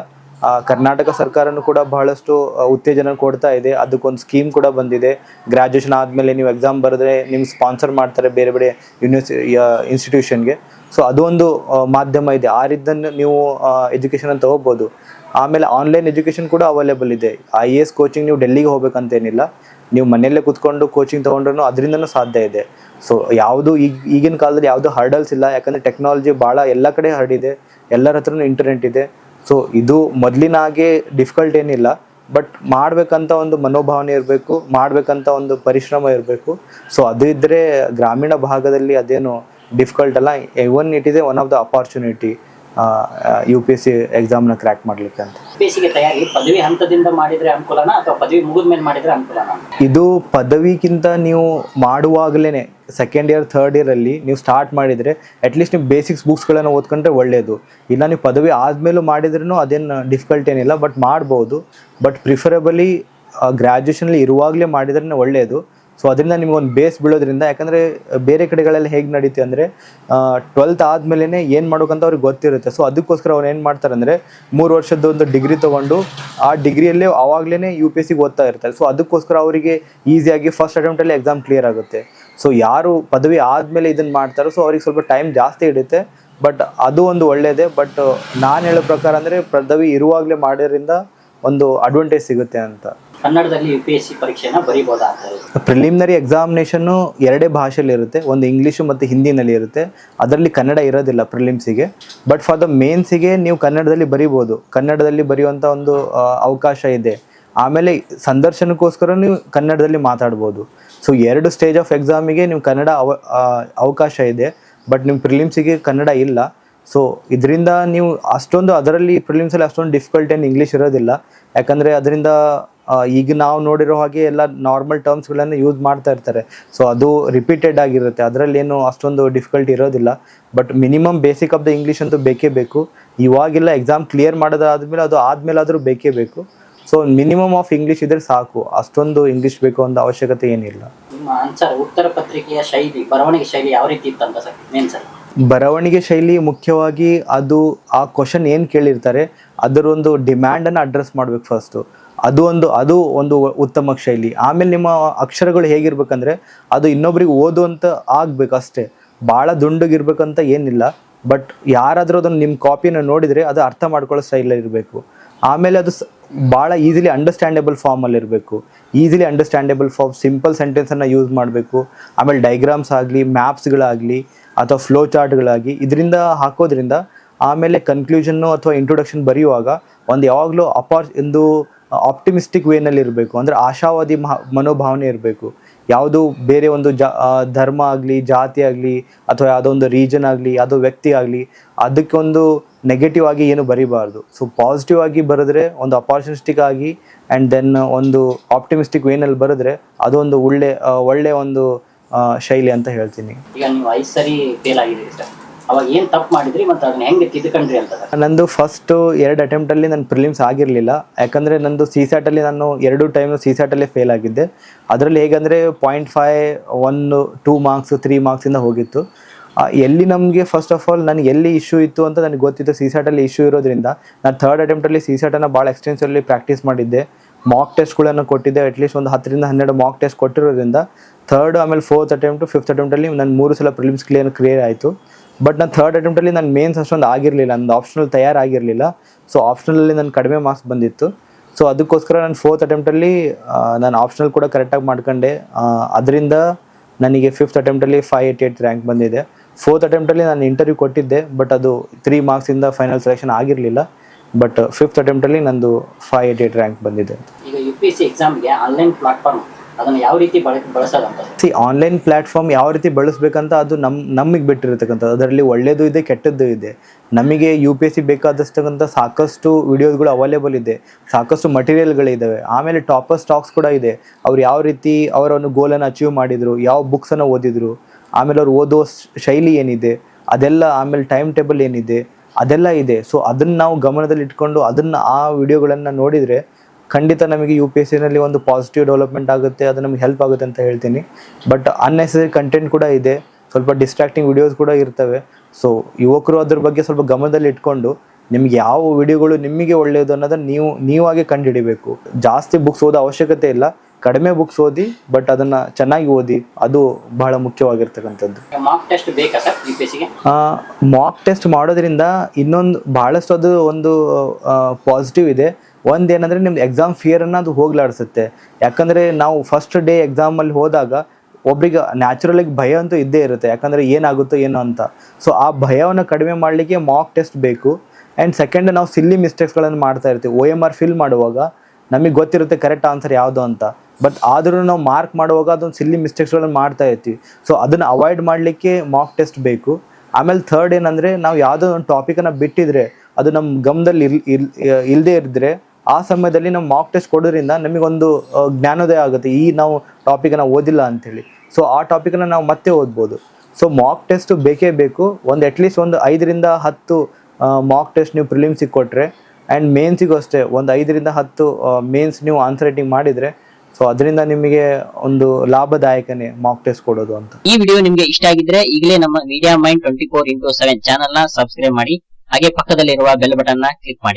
A: ಕರ್ನಾಟಕ ಸರ್ಕಾರನೂ ಕೂಡ ಬಹಳಷ್ಟು ಉತ್ತೇಜನ ಕೊಡ್ತಾ ಇದೆ. ಅದಕ್ಕೊಂದು ಸ್ಕೀಮ್ ಕೂಡ ಬಂದಿದೆ. ಗ್ರ್ಯಾಜುಯೇಷನ್ ಆದಮೇಲೆ ನೀವು ಎಕ್ಸಾಮ್ ಬರೆದ್ರೆ ನಿಮ್ಗೆ ಸ್ಪಾನ್ಸರ್ ಮಾಡ್ತಾರೆ ಬೇರೆ ಬೇರೆ ಯೂನಿವರ್ಸಿ ಇನ್ಸ್ಟಿಟ್ಯೂಷನ್ಗೆ ಸೊ ಅದೊಂದು ಮಾಧ್ಯಮ ಇದೆ. ಆ ರೀತಿಯನ್ನು ನೀವು ಎಜುಕೇಷನ್ ತಗೋಬೋದು. ಆಮೇಲೆ ಆನ್ಲೈನ್ ಎಜುಕೇಷನ್ ಕೂಡ ಅವೈಲೇಬಲ್ ಇದೆ. ಐ ಎ ಎಸ್ ಕೋಚಿಂಗ್ ನೀವು ಡೆಲ್ಲಿಗೆ ಹೋಗ್ಬೇಕಂತೇನಿಲ್ಲ. ನೀವು ಮನೆಯಲ್ಲೇ ಕುತ್ಕೊಂಡು ಕೋಚಿಂಗ್ ತಗೊಂಡ್ರು ಅದರಿಂದನೂ ಸಾಧ್ಯ ಇದೆ. ಸೊ ಯಾವುದು ಈಗ, ಈಗಿನ ಕಾಲದಲ್ಲಿ ಯಾವುದು ಹರ್ಡಲ್ಸ್ ಇಲ್ಲ. ಯಾಕಂದರೆ ಟೆಕ್ನಾಲಜಿ ಭಾಳ ಎಲ್ಲ ಕಡೆ ಹರಡಿದೆ. ಎಲ್ಲರ ಹತ್ರನೂ ಇಂಟರ್ನೆಟ್ ಇದೆ. ಸೊ ಇದು ಮೊದಲಿನ ಹಾಗೆ ಡಿಫಿಕಲ್ಟ್ ಏನಿಲ್ಲ. ಬಟ್ ಮಾಡಬೇಕಂತ ಒಂದು ಮನೋಭಾವನೆ ಇರಬೇಕು. ಮಾಡಬೇಕಂತ ಒಂದು ಪರಿಶ್ರಮ ಇರಬೇಕು. ಸೊ ಅದು ಇದ್ದರೆ ಗ್ರಾಮೀಣ ಭಾಗದಲ್ಲಿ ಅದೇನು ಡಿಫಿಕಲ್ಟ್ ಅಲ್ಲ. ಎವನ್ ಇಟ್ ಇದೆ one of the opportunity U P S C ಎಕ್ಸಾಮ್ನ crack ಮಾಡಲಿಕ್ಕೆ ಅಂತ.
B: ತಯಾರಿ ಪದವಿ ಹಂತದಿಂದ ಮಾಡಿದ್ರೆ ಅನುಕೂಲನಾ ಅಥವಾ ಪದವಿ ಮುಗಿದ ಮೇಲೆ ಮಾಡಿದ್ರೆ ಅನುಕೂಲನ?
A: ಇದು ಪದವಿಗಿಂತ ನೀವು ಮಾಡುವಾಗಲೇ ಸೆಕೆಂಡ್ ಇಯರ್ ಥರ್ಡ್ ಇಯರಲ್ಲಿ ನೀವು ಸ್ಟಾರ್ಟ್ ಮಾಡಿದರೆ ಅಟ್ಲೀಸ್ಟ್ ನೀವು ಬೇಸಿಕ್ಸ್ ಬುಕ್ಸ್ಗಳನ್ನು ಓದ್ಕೊಂಡ್ರೆ ಒಳ್ಳೆಯದು ಇಲ್ಲ ನೀವು ಪದವಿ ಆದಮೇಲೂ ಮಾಡಿದ್ರೂ ಅದೇನು ಡಿಫಿಕಲ್ಟ್ ಏನಿಲ್ಲ ಬಟ್ ಮಾಡ್ಬೋದು. ಬಟ್ ಪ್ರಿಫರಬಲಿ ಗ್ರ್ಯಾಜುಯೇಷನಲ್ಲಿ ಇರುವಾಗಲೇ ಮಾಡಿದ್ರೆ ಒಳ್ಳೆಯದು ಸೊ ಅದರಿಂದ ನಿಮ್ಗೊಂದು ಬೇಸ್ ಬೀಳೋದ್ರಿಂದ, ಯಾಕಂದರೆ, ಬೇರೆ ಕಡೆಗಳಲ್ಲಿ ಹೇಗೆ ನಡೀತೆ ಅಂದರೆ ಟ್ವೆಲ್ತ್ ಆದಮೇಲೆ ಏನು ಮಾಡೋಕಂತ ಅವ್ರಿಗೆ ಗೊತ್ತಿರುತ್ತೆ. ಸೊ ಅದಕ್ಕೋಸ್ಕರ ಅವ್ರು ಏನು ಮಾಡ್ತಾರೆ ಅಂದರೆ, ಮೂರು ವರ್ಷದ ಒಂದು ಡಿಗ್ರಿ ತೊಗೊಂಡು, ಆ ಡಿಗ್ರಿಯಲ್ಲೇ ಆವಾಗಲೇ ಯು ಪಿ ಎಸ್ ಸಿಗೆ ಓದ್ತಾ ಇರ್ತಾರೆ. ಸೊ ಅದಕ್ಕೋಸ್ಕರ ಅವರಿಗೆ ಈಸಿಯಾಗಿ ಫಸ್ಟ್ ಅಟೆಂಪ್ಟಲ್ಲಿ ಎಕ್ಸಾಮ್ ಕ್ಲಿಯರ್ ಆಗುತ್ತೆ. ಸೊ ಯಾರು ಪದವಿ ಆದಮೇಲೆ ಇದನ್ನು ಮಾಡ್ತಾರೋ ಸೊ ಅವ್ರಿಗೆ ಸ್ವಲ್ಪ ಟೈಮ್ ಜಾಸ್ತಿ ಹಿಡಿಯುತ್ತೆ. ಬಟ್ ಅದು ಒಂದು ಒಳ್ಳೆಯದೇ ಬಟ್ ನಾನು ಹೇಳೋ ಪ್ರಕಾರ ಅಂದರೆ, ಪದವಿ ಇರುವಾಗಲೇ ಮಾಡೋದ್ರಿಂದ ಒಂದು ಅಡ್ವಾಂಟೇಜ್ ಸಿಗುತ್ತೆ ಅಂತ.
B: ಕನ್ನಡದಲ್ಲಿ ಯು ಪಿ ಎಸ್ ಸಿ ಪರೀಕ್ಷೆನ ಬರಿಬೋದಾ ಅಂತ
A: ಪ್ರಿಲಿಮಿನರಿ ಎಕ್ಸಾಮಿನೇಷನ್ನು ಎರಡೇ ಭಾಷೆಯಲ್ಲಿ ಇರುತ್ತೆ, ಒಂದು ಇಂಗ್ಲೀಷು ಮತ್ತು ಹಿಂದಿನಲ್ಲಿ ಇರುತ್ತೆ. ಅದರಲ್ಲಿ ಕನ್ನಡ ಇರೋದಿಲ್ಲ ಪ್ರಿಲಿಮ್ಸಿಗೆ ಬಟ್ ಫಾರ್ ದ ಮೇನ್ಸಿಗೆ ನೀವು ಕನ್ನಡದಲ್ಲಿ ಬರಿಬೋದು. ಕನ್ನಡದಲ್ಲಿ ಬರೆಯುವಂಥ ಒಂದು ಅವಕಾಶ ಇದೆ. ಆಮೇಲೆ ಸಂದರ್ಶನಕ್ಕೋಸ್ಕರ ನೀವು ಕನ್ನಡದಲ್ಲಿ ಮಾತಾಡ್ಬೋದು. ಸೊ ಎರಡು ಸ್ಟೇಜ್ ಆಫ್ ಎಕ್ಸಾಮಿಗೆ ನೀವು ಕನ್ನಡ ಅವ ಅವಕಾಶ ಇದೆ. ಬಟ್ ನಿಮ್ಮ ಪ್ರಿಲಿಮ್ಸಿಗೆ ಕನ್ನಡ ಇಲ್ಲ. ಸೊ ಇದರಿಂದ ನೀವು ಅಷ್ಟೊಂದು ಅದರಲ್ಲಿ ಪ್ರಿಲಿಮ್ಸಲ್ಲಿ ಅಷ್ಟೊಂದು ಡಿಫಿಕಲ್ಟ್ ಏನು ಇಂಗ್ಲೀಷ್ ಇರೋದಿಲ್ಲ. ಯಾಕಂದರೆ ಅದರಿಂದ ಈಗ ನಾವು ನೋಡಿರೋ ಹಾಗೆ ಎಲ್ಲ ನಾರ್ಮಲ್ ಟರ್ಮ್ಸ್ಗಳನ್ನು ಯೂಸ್ ಮಾಡ್ತಾ ಇರ್ತಾರೆ. ಸೊ ಅದು ರಿಪೀಟೆಡ್ ಆಗಿರುತ್ತೆ. ಅದರಲ್ಲಿ ಏನು ಅಷ್ಟೊಂದು ಡಿಫಿಕಲ್ಟಿ ಇರೋದಿಲ್ಲ. But minimum basic of the English ಅಂತೂ ಬೇಕೇ ಬೇಕು. ಇವಾಗಿಲ್ಲ ಎಕ್ಸಾಮ್ ಕ್ಲಿಯರ್ ಮಾಡೋದಾದ್ಮೇಲೆ ಅದು ಆದಮೇಲಾದರೂ ಬೇಕೇ ಬೇಕು. ಸೊ ಮಿನಿಮಮ್ ಆಫ್ ಇಂಗ್ಲೀಷ್ ಇದ್ರೆ ಸಾಕು. ಅಷ್ಟೊಂದು ಇಂಗ್ಲೀಷ್ ಬೇಕು ಅನ್ನೋ ಅವಶ್ಯಕತೆ ಏನಿಲ್ಲ.
B: ಉತ್ತರ ಪತ್ರಿಕೆಯ ಶೈಲಿ ಬರವಣಿಗೆ ಶೈಲಿ ಯಾವ ರೀತಿ ಇತ್ತಂತ ಸರ್
A: ಬರವಣಿಗೆ ಶೈಲಿ ಮುಖ್ಯವಾಗಿ ಅದು ಆ ಕ್ವಶನ್ ಏನು ಕೇಳಿರ್ತಾರೆ ಅದರೊಂದು ಡಿಮ್ಯಾಂಡನ್ನು ಅಡ್ರೆಸ್ ಮಾಡಬೇಕು ಫಸ್ಟು ಅದು ಒಂದು ಅದು ಒಂದು ಉತ್ತಮ ಶೈಲಿ. ಆಮೇಲೆ ನಿಮ್ಮ ಅಕ್ಷರಗಳು ಹೇಗಿರ್ಬೇಕಂದ್ರೆ, ಅದು ಇನ್ನೊಬ್ರಿಗೆ ಓದುವಂತ ಆಗ್ಬೇಕು ಅಷ್ಟೇ. ಭಾಳ ದುಂಡಗಿರ್ಬೇಕಂತ ಏನಿಲ್ಲ. ಬಟ್ ಯಾರಾದರೂ ಅದನ್ನು ನಿಮ್ಮ ಕಾಪಿನ ನೋಡಿದರೆ ಅದು ಅರ್ಥ ಮಾಡ್ಕೊಳ್ಳೋ ಸ್ಟೈಲಲ್ಲಿ ಇರಬೇಕು ಆಮೇಲೆ ಅದು ಭಾಳ ಈಸಿಲಿ ಅಂಡರ್ಸ್ಟ್ಯಾಂಡೇಬಲ್ ಫಾರ್ಮಲ್ಲಿ ಇರಬೇಕು. ಈಸಿಲಿ ಅಂಡರ್ಸ್ಟ್ಯಾಂಡೇಬಲ್ ಫಾರ್ಮ್ ಸಿಂಪಲ್ ಸೆಂಟೆನ್ಸನ್ನು ಯೂಸ್ ಮಾಡಬೇಕು. ಆಮೇಲೆ ಡೈಗ್ರಾಮ್ಸ್ ಆಗಲಿ ಮ್ಯಾಪ್ಸ್ಗಳಾಗಲಿ ಅಥವಾ ಫ್ಲೋ ಚಾರ್ಟ್ಗಳಾಗಿ ಇದರಿಂದ ಹಾಕೋದ್ರಿಂದ ಆಮೇಲೆ ಕನ್ಕ್ಲೂಷನ್ನು ಅಥವಾ ಇಂಟ್ರೊಡಕ್ಷನ್ ಬರೆಯುವಾಗ ಒಂದು ಯಾವಾಗಲೂ ಅಪಾರ್ ಒಂದು ಆಪ್ಟಿಮಿಸ್ಟಿಕ್ ವೇನಲ್ಲಿ ಇರಬೇಕು. ಅಂದರೆ ಆಶಾವಾದಿ ಮನೋಭಾವನೆ ಇರಬೇಕು. ಯಾವುದು ಬೇರೆ ಒಂದು ಜಾ ಧರ್ಮ ಆಗಲಿ, ಜಾತಿ ಆಗಲಿ, ಅಥವಾ ಯಾವುದೋ ಒಂದು ರೀಜನ್ ಆಗಲಿ, ಯಾವುದೋ ವ್ಯಕ್ತಿ ಆಗಲಿ, ಅದಕ್ಕೊಂದು ನೆಗೆಟಿವ್ ಆಗಿ ಏನು ಬರಿಬಾರ್ದು. ಸೊ ಪಾಸಿಟಿವ್ ಆಗಿ ಬರೆದ್ರೆ, ಒಂದು ಅಪಾರ್ಚುನಿಸ್ಟಿಕ್ ಆಗಿ ಆ್ಯಂಡ್ ದೆನ್ ಒಂದು ಆಪ್ಟಿಮಿಸ್ಟಿಕ್ ವೇನಲ್ಲಿ ಬರೆದ್ರೆ ಅದೊಂದು ಒಳ್ಳೆ ಒಳ್ಳೆ ಒಂದು ಶೈಲಿ ಅಂತ ಹೇಳ್ತೀನಿ.
B: ಈಗ ನೀವು ಐದು ಸರಿ ಫೇಲ್ ಆಗಿದೆ ಸರ್. ಅವಾಗ ಏನ್ ತಪ್ಪು ಮಾಡಿದ್ರಿ ಮತ್ತೆ ಅದನ್ನ ಹೆಂಗೆ ತಿದ್ಕೊಂಡ್ರಿ ಅಂತ
A: ನಂದು ಫಸ್ಟ್ ಎರಡು ಅಟೆಂಪ್ಟಲ್ಲಿ ನನ್ನ ಪ್ರಿಲಿಮ್ಸ್ ಆಗಿರಲಿಲ್ಲ. ಯಾಕಂದರೆ ನಂದು ಸಿ ಸ್ಯಾಟಲ್ಲಿ ನಾನು ಎರಡು ಟೈಮ್ ಸಿ ಸ್ಯಾಟಲ್ಲೇ ಫೇಲ್ ಆಗಿದ್ದೆ. ಅದರಲ್ಲಿ ಹೇಗಂದರೆ point five one two marks three ಮಾರ್ಕ್ಸಿಂದ ಹೋಗಿತ್ತು. ಎಲ್ಲಿ ನಮಗೆ ಫಸ್ಟ್ ಆಫ್ ಆಲ್ ನನಗೆ ಎಲ್ಲಿ ಇಶ್ಯೂ ಇತ್ತು ಅಂತ ನನಗೆ ಗೊತ್ತಿತ್ತು. ಸಿ ಸ್ಯಾಟಲ್ಲಿ ಇಶ್ಯೂ ಇರೋದ್ರಿಂದ ನಾನು ಥರ್ಡ್ ಅಟೆಂಪ್ಟಲ್ಲಿ ಸಿ ಸ್ಯಾಟನ್ನು ಭಾಳ ಎಕ್ಸ್ಟೆನ್ಸಿವ್ಲಿ ಪ್ರಾಕ್ಟೀಸ್ ಮಾಡಿದ್ದೆ. ಮಾಕ್ ಟೆಸ್ಟ್ಗಳನ್ನು ಕೊಟ್ಟಿದ್ದೆ. ಅಟ್ಲೀಸ್ಟ್ ಒಂದು ಹತ್ತರಿಂದ ಹನ್ನೆರಡು ಮಾಕ್ ಟೆಸ್ಟ್ ಕೊಟ್ಟಿರೋದ್ರಿಂದ ಥರ್ಡ್ ಆಮೇಲೆ ಫೋರ್ತ್ ಅಟೆಂಪ್ಟು ಫಿಫ್ತ್ ಅಟೆಂಪ್ಟಲ್ಲಿ ನನ್ನ ಮೂರು ಸಲ ಪ್ರಿಲಿಮ್ಸ್ ಕ್ಲಿಯರ್ ಕ್ಲಿಯರ್ ಆಯಿತು. ಬಟ್ ನಾನು ಥರ್ಡ್ ಅಟೆಂಪ್ಟಲ್ಲಿ ನನ್ನ ಮೇನ್ಸ್ ಅಷ್ಟೊಂದು ಆಗಿರಲಿಲ್ಲ, ನಂದು ಆಪ್ಷನಲ್ ತಯಾರಾಗಿರಲಿಲ್ಲ. ಸೊ ಆಪ್ಷನಲ್ಲಿ ನನ್ನ ಕಡಿಮೆ ಮಾರ್ಕ್ಸ್ ಬಂದಿತ್ತು. ಸೊ ಅದಕ್ಕೋಸ್ಕರ ನಾನು ಫೋರ್ತ್ ಅಟೆಂಪ್ಟಲ್ಲಿ ನಾನು ಆಪ್ಷನಲ್ ಕೂಡ ಕರೆಕ್ಟಾಗಿ ಮಾಡ್ಕೊಂಡೆ. ಅದರಿಂದ ನನಗೆ ಫಿಫ್ತ್ ಅಟೆಂಪ್ಟಲ್ಲಿ ಫೈವ್ ಏಯ್ಟಿ ಏಯ್ಟ್ ರ್ಯಾಂಕ್ ಬಂದಿದೆ. ಫೋರ್ತ್ ಅಟೆಂಪ್ಟಲ್ಲಿ ನಾನು ಇಂಟರ್ವ್ಯೂ ಕೊಟ್ಟಿದ್ದೆ ಬಟ್ ಅದು ತ್ರೀ ಮಾರ್ಕ್ಸಿಂದ ಫೈನಲ್ ಸೆಲೆಕ್ಷನ್ ಆಗಿರಲಿಲ್ಲ. ಬಟ್ ಫಿಫ್ತ್ ಅಟೆಂಪ್ಟಲ್ಲಿ ನಂದು ಫೈವ್ ಏಯ್ಟಿ ಏಯ್ಟ್ ರ್ಯಾಂಕ್ ಬಂದಿದೆ.
B: ಈಗ ಯು ಪಿ ಎಸ್ ಸಿ ಎಕ್ಸಾಮ್ಗೆ ಆನ್ಲೈನ್ ಪ್ಲಾಟ್ಫಾರ್ಮ್ ಯಾವ ರೀತಿ
A: ಸಿ ಆನ್ಲೈನ್ ಪ್ಲ್ಯಾಟ್ಫಾರ್ಮ್ ಯಾವ ರೀತಿ ಬಳಸ್ಬೇಕಂತ ಅದು ನಮ್ಮ ನಮಗೆ ಬಿಟ್ಟಿರತಕ್ಕಂಥದ್ದು. ಅದರಲ್ಲಿ ಒಳ್ಳೆಯದು ಇದೆ, ಕೆಟ್ಟದ್ದು ಇದೆ. ನಮಗೆ ಯು ಪಿ ಎಸ್ ಸಿ ಬೇಕಾದಷ್ಟಕ್ಕಂಥ ಸಾಕಷ್ಟು ವಿಡಿಯೋಸ್ಗಳು ಅವೈಲೇಬಲ್ ಇದೆ. ಸಾಕಷ್ಟು ಮಟೀರಿಯಲ್ಗಳಿದ್ದಾವೆ ಆಮೇಲೆ ಟಾಪರ್ ಸ್ಟಾಕ್ಸ್ ಕೂಡ ಇದೆ. ಅವ್ರು ಯಾವ ರೀತಿ ಅವರನ್ನು ಗೋಲನ್ನು ಅಚೀವ್ ಮಾಡಿದರು, ಯಾವ ಬುಕ್ಸನ್ನು ಓದಿದರು, ಆಮೇಲೆ ಅವ್ರು ಓದೋ ಶೈಲಿ ಏನಿದೆ, ಅದೆಲ್ಲ ಆಮೇಲೆ ಟೈಮ್ ಟೇಬಲ್ ಏನಿದೆ, ಅದೆಲ್ಲ ಇದೆ. ಸೊ ಅದನ್ನು ನಾವು ಗಮನದಲ್ಲಿ ಇಟ್ಕೊಂಡು ಅದನ್ನು ಆ ವಿಡಿಯೋಗಳನ್ನು ನೋಡಿದರೆ ಖಂಡಿತ ನಮಗೆ ಯು ಪಿ ಎಸ್ ಸಿನಲ್ಲಿ ಒಂದು ಪಾಸಿಟಿವ್ ಡೆವಲಪ್ಮೆಂಟ್ ಆಗುತ್ತೆ ಅದು ನಮ್ಗೆ ಹೆಲ್ಪ್ ಆಗುತ್ತೆ ಅಂತ ಹೇಳ್ತೀನಿ. ಬಟ್ ಅನ್ನೆಸರಿ ಕಂಟೆಂಟ್ ಕೂಡ ಇದೆ ಸ್ವಲ್ಪ ಡಿಸ್ಟ್ರಾಕ್ಟಿಂಗ್ ವಿಡಿಯೋಸ್ ಕೂಡ ಇರ್ತವೆ. ಸೊ ಯುವಕರು ಅದ್ರ ಬಗ್ಗೆ ಸ್ವಲ್ಪ ಗಮನದಲ್ಲಿ ಇಟ್ಕೊಂಡು ನಿಮ್ಗೆ ಯಾವ ವಿಡಿಯೋಗಳು ನಿಮಗೆ ಒಳ್ಳೆಯದು ಅನ್ನೋದನ್ನ ನೀವು ನೀವಾಗೆ ಕಂಡುಹಿಡಿಬೇಕು. ಜಾಸ್ತಿ ಬುಕ್ಸ್ ಓದೋ ಅವಶ್ಯಕತೆ ಇಲ್ಲ ಕಡಿಮೆ ಬುಕ್ಸ್ ಓದಿ ಬಟ್ ಅದನ್ನ ಚೆನ್ನಾಗಿ ಓದಿ ಅದು ಬಹಳ ಮುಖ್ಯವಾಗಿರ್ತಕ್ಕಂಥದ್ದು.
B: ಮಾಕ್ ಟೆಸ್ಟ್ ಬೇಕಾ ಸರ್
A: ಮಾಕ್ ಟೆಸ್ಟ್ ಮಾಡೋದ್ರಿಂದ ಇನ್ನೊಂದು ಬಹಳಷ್ಟು ಅದು ಒಂದು ಪಾಸಿಟಿವ್ ಇದೆ. ಒಂದು ಏನಂದರೆ ನಿಮ್ದು ಎಕ್ಸಾಮ್ ಫಿಯರನ್ನು ಅದು ಹೋಗ್ಲಾಡಿಸುತ್ತೆ. ಯಾಕಂದರೆ ನಾವು ಫಸ್ಟ್ ಡೇ ಎಕ್ಸಾಮಲ್ಲಿ ಹೋದಾಗ ಒಬ್ರಿಗೆ ನ್ಯಾಚುರಲಾಗಿ ಭಯ ಅಂತೂ ಇದ್ದೇ ಇರುತ್ತೆ. ಯಾಕಂದರೆ ಏನಾಗುತ್ತೋ ಏನೋ ಅಂತ. ಸೊ ಆ ಭಯವನ್ನು ಕಡಿಮೆ ಮಾಡಲಿಕ್ಕೆ ಮಾಕ್ ಟೆಸ್ಟ್ ಬೇಕು. ಆ್ಯಂಡ್ ಸೆಕೆಂಡ್ ನಾವು ಸಿಲ್ಲಿ ಮಿಸ್ಟೇಕ್ಸ್ಗಳನ್ನು ಮಾಡ್ತಾ ಇರ್ತೀವಿ. ಒ ಎಂ ಆರ್ ಫಿಲ್ ಮಾಡುವಾಗ ನಮಗೆ ಗೊತ್ತಿರುತ್ತೆ ಕರೆಕ್ಟ್ ಆನ್ಸರ್ ಯಾವುದು ಅಂತ. ಬಟ್ ಆದರೂ ನಾವು ಮಾರ್ಕ್ ಮಾಡುವಾಗ ಅದೊಂದು ಸಿಲ್ಲಿ ಮಿಸ್ಟೇಕ್ಸ್ಗಳನ್ನು ಮಾಡ್ತಾ ಇರ್ತೀವಿ. ಸೊ ಅದನ್ನು ಅವಾಯ್ಡ್ ಮಾಡಲಿಕ್ಕೆ ಮಾಕ್ ಟೆಸ್ಟ್ ಬೇಕು. ಆಮೇಲೆ ಥರ್ಡ್ ಏನಂದರೆ ನಾವು ಯಾವುದೋ ಒಂದು ಟಾಪಿಕನ್ನು ಬಿಟ್ಟಿದ್ರೆ ಅದು ನಮ್ಮ ಗಮನದಲ್ಲಿ ಇಲ್ ಇಲ್ ಇಲ್ಲದೇ ಇದ್ದರೆ ಆ ಸಮಯದಲ್ಲಿ ನಾವು ಮಾಕ್ ಟೆಸ್ಟ್ ಕೊಡೋದ್ರಿಂದ ನಮಗೊಂದು ಜ್ಞಾನೋದಯ ಆಗುತ್ತೆ. ಈ ನಾವು ಟಾಪಿಕನ್ನು ಓದಿಲ್ಲ ಅಂಥೇಳಿ ಸೊ ಆ ಟಾಪಿಕನ್ನು ನಾವು ಮತ್ತೆ ಓದ್ಬೋದು. ಸೊ ಮಾಕ್ ಟೆಸ್ಟ್ ಬೇಕೇ ಬೇಕು. ಒಂದು ಅಟ್ಲೀಸ್ಟ್ ಒಂದು ಐದರಿಂದ ಹತ್ತು ಮಾಕ್ ಟೆಸ್ಟ್ ನೀವು ಪ್ರಿಲಿಮ್ಸಿಗೆ ಕೊಟ್ಟರೆ ಆ್ಯಂಡ್ ಮೇನ್ಸಿಗೂ ಅಷ್ಟೇ. ಒಂದು ಐದರಿಂದ ಹತ್ತು ಮೇನ್ಸ್ ನೀವು ಆನ್ಸರ್ ರೈಟಿಂಗ್ ಮಾಡಿದರೆ ಸೊ ಅದರಿಂದ ನಿಮಗೆ ಒಂದು ಲಾಭದಾಯಕನೇ ಮಾಕ್ ಟೆಸ್ಟ್ ಕೊಡೋದು ಅಂತ.
C: ಈ ವಿಡಿಯೋ ನಿಮಗೆ ಇಷ್ಟ ಆಗಿದ್ರೆ ಈಗಲೇ ನಮ್ಮ media mind twenty four into seven channel subscribe ಮಾಡಿ, ಹಾಗೆ ಪಕ್ಕದಲ್ಲಿರುವ ಬೆಲ್ ಬಟನ್ನ ಕ್ಲಿಕ್ ಮಾಡಿ.